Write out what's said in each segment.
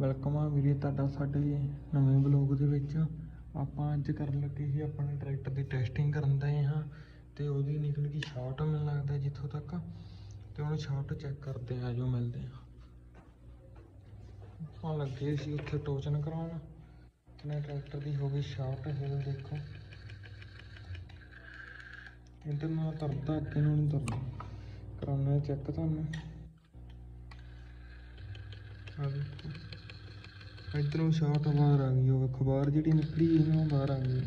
Welcome ਆ ਵੀਰੇ ਤੁਹਾਡਾ ਸਾਡੇ ਨਵੇਂ ਬਲੌਗ ਦੇ ਵਿੱਚ। ਆਪਾਂ ਅੱਜ ਕਰਨ ਲੱਗੇ ਸੀ ਆਪਣੇ ਟਰੈਕਟਰ ਦੀ ਟੈਸਟਿੰਗ ਕਰਨ ਦੇ ਹਾਂ, ਤੇ ਉਹਦੀ ਨਿਕਲ ਗਈ ਸ਼ਾਰਟ ਮੈਨੂੰ ਲੱਗਦਾ ਜਿੱਥੋਂ ਤੱਕ। ਤੇ ਹੁਣ ਸ਼ਾਰਟ ਚੈੱਕ ਕਰਦੇ ਆ, ਜੋ ਮਿਲਦੇ ਆ। ਆਪਾਂ ਲੱਗੇ ਸੀ ਉੱਥੇ ਟੋਚਨ ਕਰਾਉਣ। ਆਪਣੇ ਟਰੈਕਟਰ ਦੀ ਹੋ ਗਈ ਸ਼ਾਰਟ ਹਿਲ ਦੇਖੋ। ਇੱਧਰ ਨੂੰ ਤਰਦਾ, ਅੱਗੇ ਨੂੰ ਨਹੀਂ ਤਰਦਾ। ਕਰਾਉਣਾ ਚੈੱਕ ਤੁਹਾਨੂੰ। ਆ ਦੇਖੋ। ਇਧਰੋਂ ਸ਼ਾਟ ਬਾਹਰ ਆ ਗਈ, ਉਹ ਵੇਖੋ ਬਾਹਰ ਜਿਹੜੀ ਨਿਕਲੀ ਸੀ ਬਾਹਰ ਆ ਗਈ।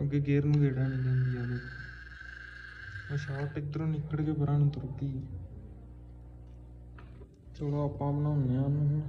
ਅੱਗੇ ਗੇਅਰ ਨੂੰ ਗੇੜਾ ਨਹੀਂ ਦਿੰਦੀ ਆ ਦੇਖੋ ਉਹ ਸ਼ਾਟ ਇਧਰੋਂ ਨਿਕਲ ਕੇ ਪਰਾਂ ਨੂੰ ਤੁਰ ਗਈ। ਚਲੋ ਆਪਾਂ ਬਣਾਉਂਦੇ ਆ ਉਹਨੂੰ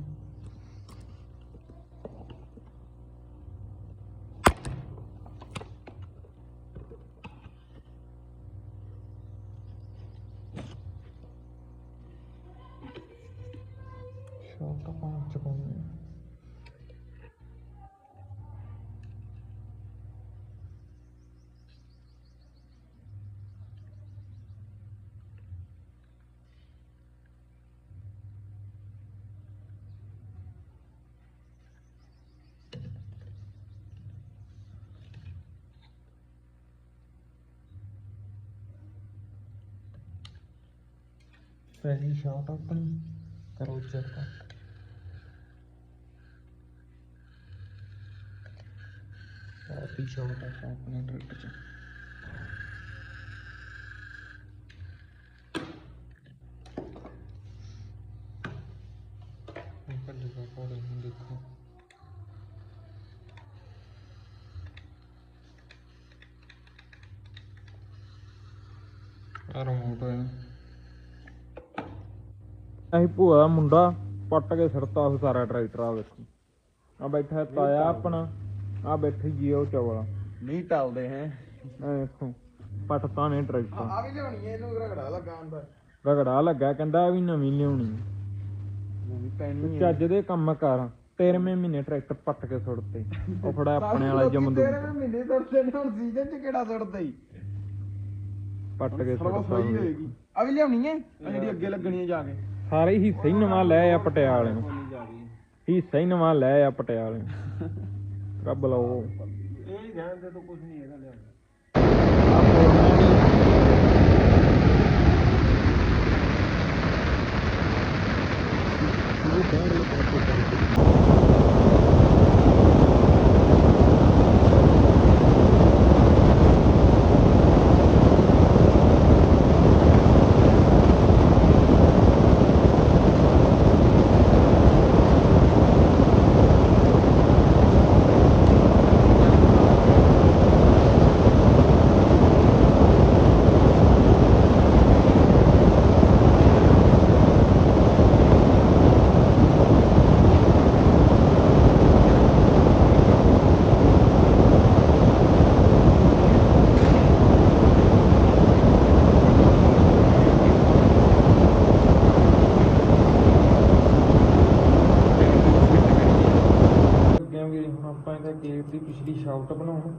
ਪਹਿਲੀ ਸ਼ਾਟ ਆਪਣੀ ਕਰੋ ਚੈੱਕ ਕਾਫੀ ਸ਼ਾਟ ਆਪਾਂ ਆਪਣੇ ਟਰੈਕਟਰ ਚ ਉੱਪਰ ਜਗ੍ਹਾ ਕੋੜੇ ਨੂੰ ਦੇਖੋ ਆ ਰਿਮੋਟ ਹੈ ਅਸੀਂ ਭੂਆ ਦਾ ਮੁੰਡਾ ਪੱਟ ਕੇ ਸਿਰਤਾ ਉਹ ਸਾਰਾ ਟਰੈਕਟਰ ਆ ਵੇਖੋ। ਆ ਬੈਠਾ ਹੈ ਤਾਇਆ ਆਪਣਾ ਆ ਬੈਠੀ ਜੀਓ ਚਵਲਾ ਨਹੀਂ ਟਲਦੇ ਹੈ। ਆ ਵੇਖੋ ਪੱਟਤਾ ਨੇ ਟਰੈਕਟਰ। ਆ ਵੀ ਲਿਆਉਣੀ ਹੈ ਇਹਨੂੰ ਰਗੜਾ ਲੱਗਾ ਹੁੰਦਾ ਰਗੜਾ ਲੱਗਾ ਕਹਿੰਦਾ ਵੀ ਨਵੀਂ ਲਿਆਉਣੀ ਨਵੀਂ ਪੈਣੀ ਚੱਜ ਦੇ ਕੰਮ ਕਰ 13ਵੇਂ ਮਹੀਨੇ ਟਰੈਕਟਰ ਪੱਟ ਕੇ ਸੁੱਟਤੇ। ਉਹ ਫੜਾ ਆਪਣੇ ਵਾਲਾ ਜਮਦੂ ਤੇਰੇ ਮਹੀਨੇ ਦਰਦੇ ਨੇ ਹੁਣ ਸੀਜ਼ਨ ਚ ਕਿਹੜਾ ਸੁੱਟਦਾ ਹੀ ਪੱਟ ਕੇ ਹੋਏਗੀ। ਆ ਵੀ ਲਿਆਉਣੀ ਹੈ ਆ ਜਿਹੜੀ ਅੱਗੇ ਲੱਗਣੀ ਹੈ ਜਾ ਕੇ। ਸਾਰੇ ਹੀ ਨਵਾਂ ਲੈ ਆ ਪਟਿਆਲੇ ਨੂੰ। ਹੀ। ਨਵਾਂ ਲੈ ਆ ਪਟਿਆਲੇ ਨੂੰ। ਰੱਬ ਲਾਓ। ਇਹ ਧਿਆਨ ਦੇ ਤੋਂ ਕੁਝ ਨਹੀਂ ਹੈਗਾ ਲਿਆਉਣਾ ਅੱਗੇ ਵੀ ਹੁਣ ਆਪਾਂ ਇਹਦਾ ਗੇਟ ਦੀ ਪਿਛਲੀ ਸ਼ਾਫਟ ਬਣਾਉਣ।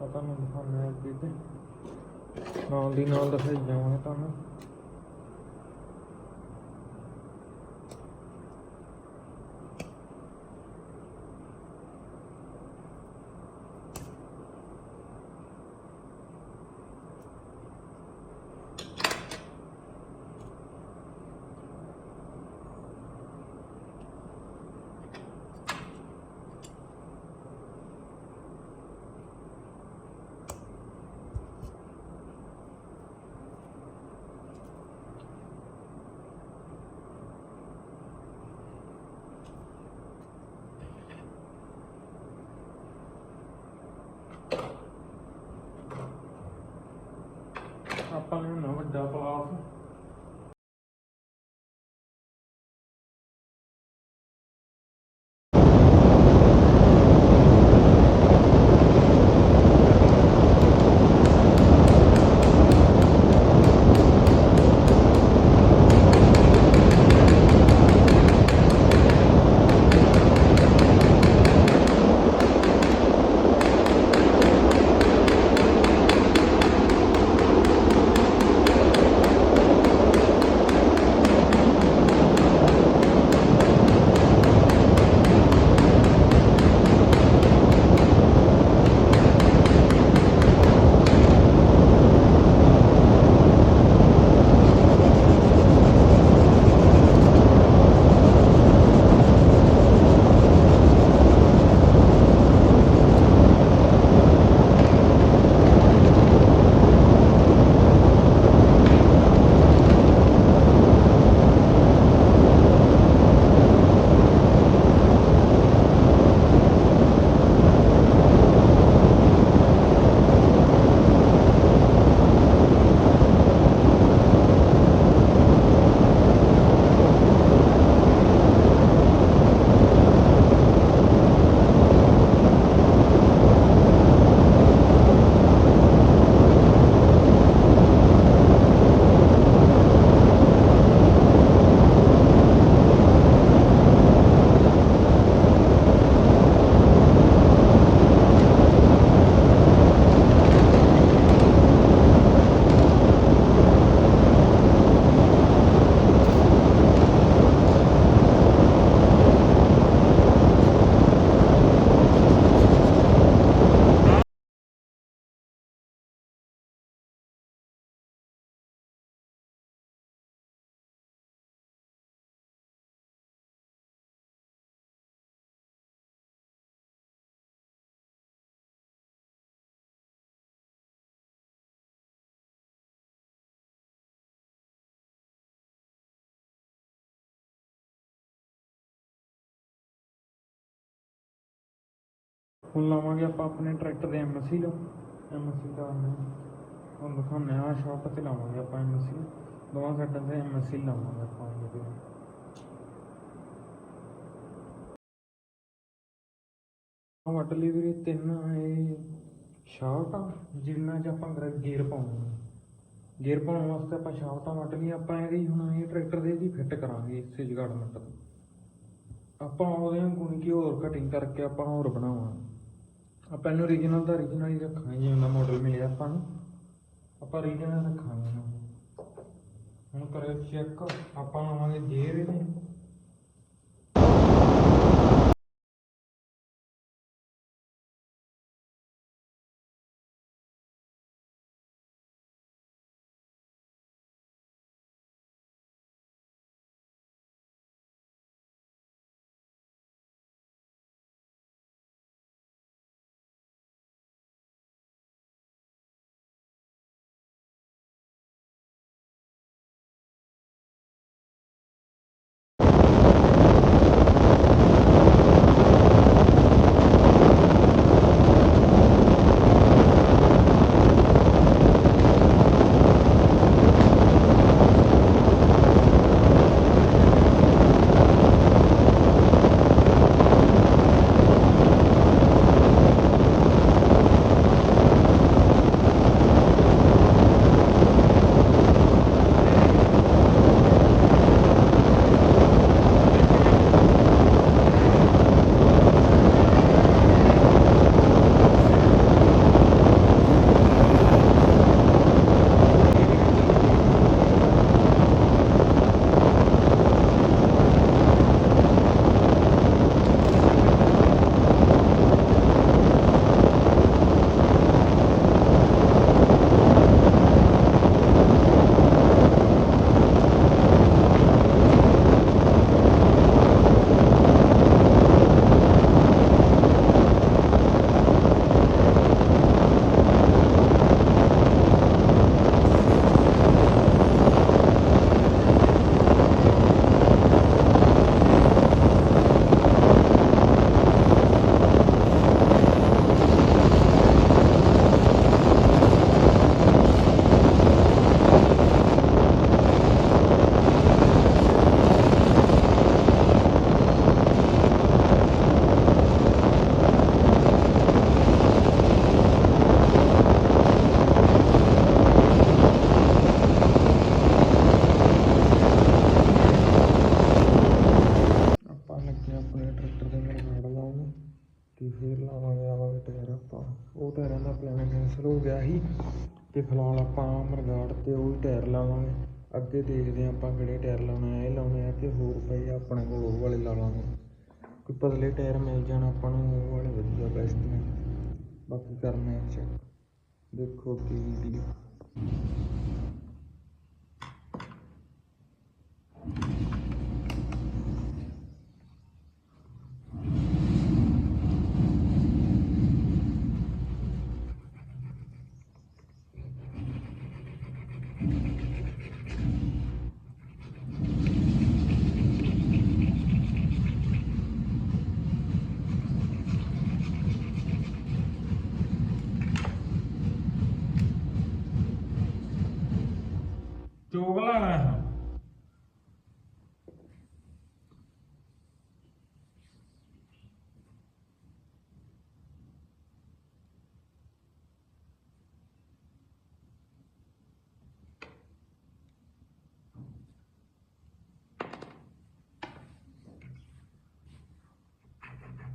ਤਾਂ ਤੁਹਾਨੂੰ ਦਿਖਾਉਣਾ ਹੈ ਅੱਗੇ ਤੇ। ਨਾਲ ਦੀ ਨਾਲ ਦਿਖਾਈ ਜਾਵਾਂਗੇ ਤੁਹਾਨੂੰ। ਆਪਾਂ ਨੂੰ ਨਾ ਵੱਡਾ ਹੁਣ ਲਾਵਾਂਗੇ ਆਪਾਂ ਆਪਣੇ ਟਰੈਕਟਰ ਦੇ ਐਮਐਸਸੀ ਦਾ। ਐਮਐਸਸੀ ਦਾ ਹੁਣ ਦਿਖਾਉਂਦੇ ਆ ਸ਼ਾਪ ਤੇ ਲਾਵਾਂਗੇ ਆਪਾਂ ਐਮਐਸਸੀ ਦੋਵਾਂ ਸਾਈਡਾਂ ਤੇ ਐਮਐਸਸੀ ਲਾਵਾਂਗੇ ਆਪਾਂ ਇਹਦੇ ਵੱਟ ਲਈ ਵੀਰੇ ਤਿੰਨ, ਇਹ ਸ਼ਾਫਟ ਆ ਜਿੰਨਾ ਚ ਆਪਾਂ ਗੇਅਰ ਪਾਉਣਾ ਗੇਅਰ ਪਾਉਣ ਵਾਸਤੇ ਆਪਾਂ ਸ਼ਾਫਟਾਂ ਵੱਟ ਲਈ, ਆਪਾਂ ਇਹਦੀ ਹੁਣ ਇਹ ਟਰੈਕਟਰ ਦੇ ਦੀ ਫਿੱਟ ਕਰਾਂਗੇ ਇਸੇ ਜਗਾੜਮੈਂਟ ਤੋਂ। ਆਪਾਂ ਉਹਦੇ ਗੁਣ ਕੀ ਹੋਰ ਕਟਿੰਗ ਕਰਕੇ ਆਪਾਂ ਹੋਰ ਬਣਾਵਾਂਗੇ। ਆਪਾਂ ਇਹਨੂੰ ਰੀਜਨਲ ਦਾ ਰੀਜਨਲ ਹੀ ਰੱਖਾਂਗੇ, ਜਿਵੇਂ ਦਾ ਮਾਡਲ ਮਿਲਿਆ ਆਪਾਂ ਨੂੰ। ਆਪਾਂ ਰੀਜਨਲ ਰੱਖਾਂਗੇ ਹੁਣ ਕਰਿਓ ਚੈੱਕ ਆਪਾਂ ਲਾਵਾਂਗੇ ਜੇ ਇਹਦੇ। ਪਲਾਨ ਹੋ ਗਿਆ ਸੀ ਤੇ ਫਿਲਹਾਲ ਆਪਾਂ ਮਰਗਾੜ ਤੇ ਉਹ ਟਾਇਰ ਲਾਵਾਂਗੇ। ਅੱਗੇ ਦੇਖਦੇ ਹਾਂ ਆਪਾਂ ਕਿਹੜੇ ਟਾਇਰ ਲਾਉਣੇ ਆ, ਇਹ ਲਾਉਣੇ ਆ ਕਿ ਹੋਰ ਪਏ ਆਪਣੇ ਕੋਲ ਉਹ ਵਾਲੇ ਲਾ ਲਾਂਗੇ। ਕੋਈ ਪਤਲੇ ਟਾਇਰ ਮਿਲ ਜਾਣ ਆਪਾਂ ਨੂੰ, ਉਹ ਵਾਲੇ ਵਧੀਆ ਬੈਸਟ ਨੇ। ਬਾਕੀ ਕਰਨੇ ਆ ਚੈੱਕ ਦੇਖੋ ਕੀ video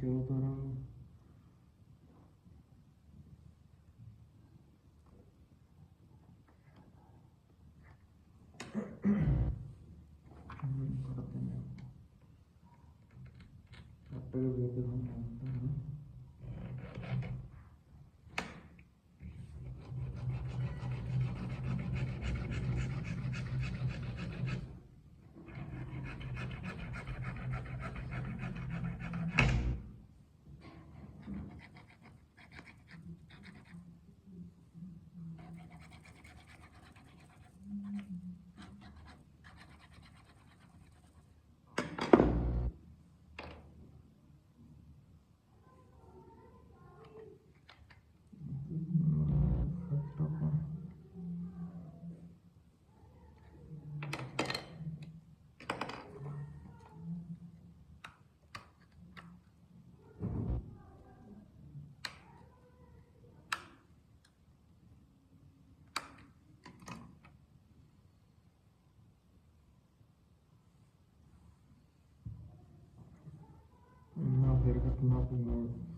14 Pero veo que no. nothing else.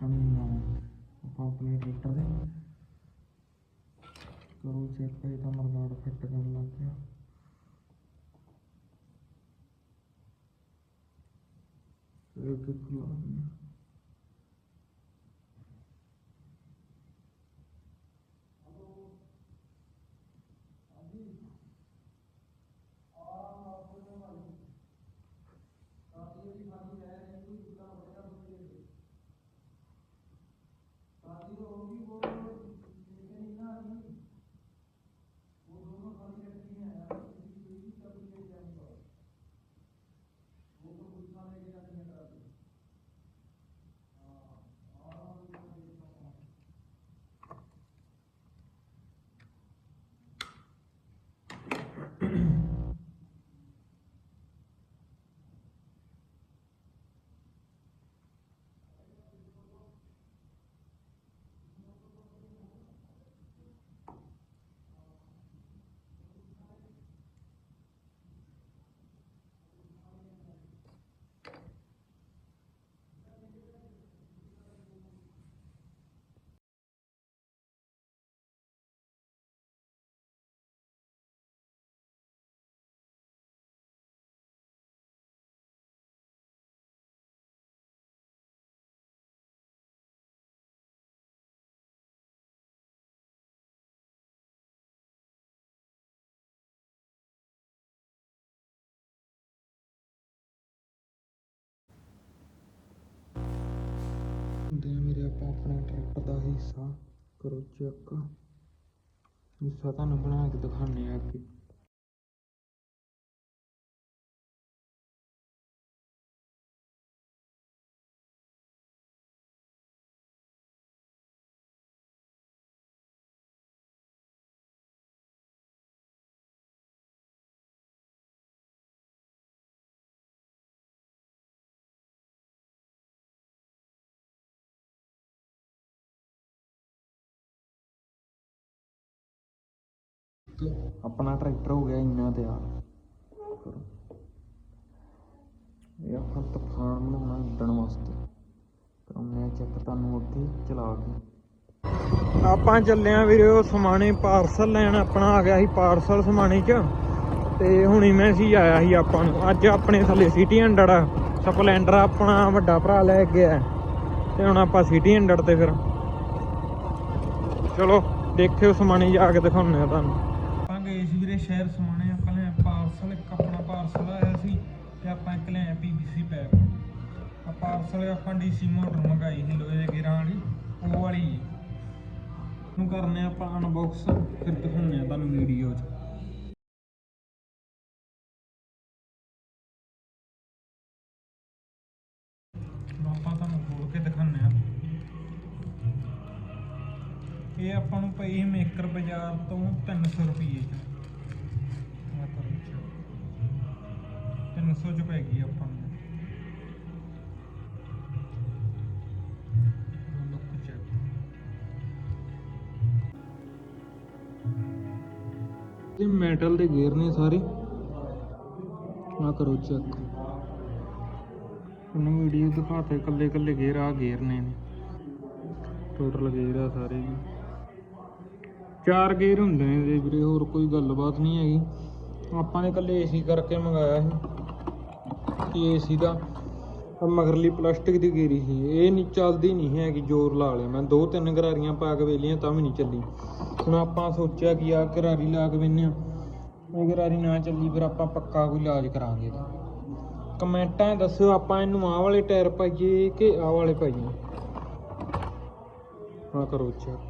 System ਬਣਾਉਣਾ ਆਪਾਂ ਆਪਣੇ ਟਰੈਕਟਰ ਦੇ ਕਰੋ ਚੈੱਕ ਇਹ ਤਾਂ ਮਰਗਾੜ ਫਿੱਟ ਕਰਨ ਲੱਗ ਗਿਆ। ਇਹ ਕਿ ਖੁਲਾ ਦਿੰਦੇ ਹਾਂ। ਮੇਰੇ ਆਪਾਂ ਆਪਣੇ ਟਰੈਕਟਰ ਦਾ ਹਿੱਸਾ ਕਰੋ ਚੈੱਕ ਹਿੱਸਾ ਤੁਹਾਨੂੰ ਬਣਾ ਕੇ ਦਿਖਾਉਂਦੇ ਹਾਂ ਅੱਗੇ ਆਪਣਾ ਟਰੈਕਟਰ ਹੋ ਗਿਆ ਇੰਨਾ ਤਿਆਰ ਕਰੋ ਇਹ ਆਪਾਂ ਤੂਫਾਨ ਬਣਾਉਣਾ ਉੱਡਣ ਵਾਸਤੇ। ਕਰਾਉਂਦੇ ਚੈੱਕ ਤੁਹਾਨੂੰ ਉੱਥੇ ਚਲਾ ਕੇ। ਆਪਾਂ ਚੱਲੇ ਆ ਵੀਰੇ ਸਮਾਣੇ ਪਾਰਸਲ ਲੈਣ। ਆਪਣਾ ਆ ਗਿਆ ਸੀ ਪਾਰਸਲ ਸਮਾਣੇ ਚ। ਤੇ ਹੁਣੀ ਮੈਂ ਆਇਆ ਸੀ ਆਪਾਂ ਨੂੰ। ਅੱਜ ਆਪਣੇ ਥੱਲੇ ਸਿਟੀ 100 ਸਪਲੈਂਡਰ ਆਪਣਾ ਵੱਡਾ ਭਰਾ ਲੈ ਕੇ ਗਿਆ ਤੇ ਹੁਣ ਆਪਾਂ ਸਿਟੀ 100 ਤੇ ਫਿਰ। ਚਲੋ, ਦੇਖਿਓ ਸਮਾਣੇ ਜਾ ਕੇ ਦਿਖਾਉਂਦੇ ਆ ਤੁਹਾਨੂੰ। ਸ਼ਹਿਰ ਸਮਾਣੇ ਆਪਾਂ ਲੈ ਪਾਰਸਲ ਇੱਕ ਆਪਣਾ ਪਾਰਸਲ ਆਇਆ ਸੀ ਤੇ ਆਪਾਂ ਇੱਕ ਲੈ ਪੀਵੀਸੀ ਪੈਪ ਆ ਪਾਰਸਲ ਆਪਾਂ ਡੀਸੀ ਮੋਟਰ ਮੰਗਾਈ ਸੀ ਲੋਹੇ ਦੇ ਗੇਰਾਂ ਵਾਲੀ, ਉਹ ਵਾਲੀ। ਨੂੰ ਕਰਨੇ ਆਪਾਂ ਅਨਬਾਕਸ ਫਿਰ ਦਿਖਾਉਂਦੇ ਆ ਤੁਹਾਨੂੰ ਵੀਡੀਓ 'ਚ। ਆਪਾਂ ਤੁਹਾਨੂੰ ਖੋਲ ਕੇ ਦਿਖਾਉਂਦੇ ਆ। ਇਹ ਆਪਾਂ ਨੂੰ ਪਈ ਮੇਕਰ ਬਾਜ਼ਾਰ ਤੋਂ 300 ਰੁਪਏ ਚ। 300 ਚ ਪੈ ਗਈ ਆਪਾਂ ਨੂੰ। ਇਹ ਮੈਟਲ ਦੇ ਗੇਅਰ ਨੇ ਸਾਰੇ। ਆ ਕਰੋ ਚੈੱਕ ਤੁਹਾਨੂੰ ਵੀਡੀਓ ਦਿਖਾਤੇ ਕੱਲੇ ਕੱਲੇ ਗੇਅਰ ਆ ਗੇਅਰ ਨੇ ਟੋਟਲ ਗੇਅਰ ਆ ਸਾਰੇ ਜੀ। ਚਾਰ ਗੇਅਰ ਹੁੰਦੇ ਨੇ ਵੀਰੇ, ਹੋਰ ਕੋਈ ਗੱਲਬਾਤ ਨਹੀਂ ਹੈਗੀ। ਆਪਾਂ ਨੇ ਕੱਲੇ ਏਸੀ ਕਰਕੇ ਮੰਗਾਇਆ ਸੀ। ਕਿ ਏਸੀ ਦਾ ਮਗਰਲੀ ਪਲਾਸਟਿਕ ਦੀ ਗੇਰੀ ਸੀ। ਇਹ ਨਹੀਂ ਚੱਲਦੀ ਨਹੀਂ ਹੈਗੀ, ਜ਼ੋਰ ਲਾ ਲਿਆ। ਮੈਂ ਦੋ ਤਿੰਨ ਗਰਾਰੀਆਂ ਪਾ ਕੇ ਵੇਲੀਆਂ, ਤਾਂ ਵੀ ਨਹੀਂ ਚੱਲੀ। ਹੁਣ ਆਪਾਂ ਸੋਚਿਆ ਕਿ ਆ ਗਰਾਰੀ ਲਾ ਕੇ ਵੇਨੇ ਆ। ਉਹ ਗਰਾਰੀ ਨਾ ਚੱਲੀ, ਫਿਰ ਆਪਾਂ ਪੱਕਾ ਕੋਈ ਇਲਾਜ ਕਰਾਂਗੇ ਇਹਦਾ। ਕਮੈਂਟਾਂ 'ਚ ਦੱਸਿਓ, ਆਪਾਂ ਇਹਨੂੰ ਆਹ ਵਾਲੇ ਟਾਇਰ ਪਾਈਏ ਕਿ ਆਹ ਵਾਲੇ ਪਾਈਏ? ਹਾਂ ਕਰੋ ਚੈੱਕ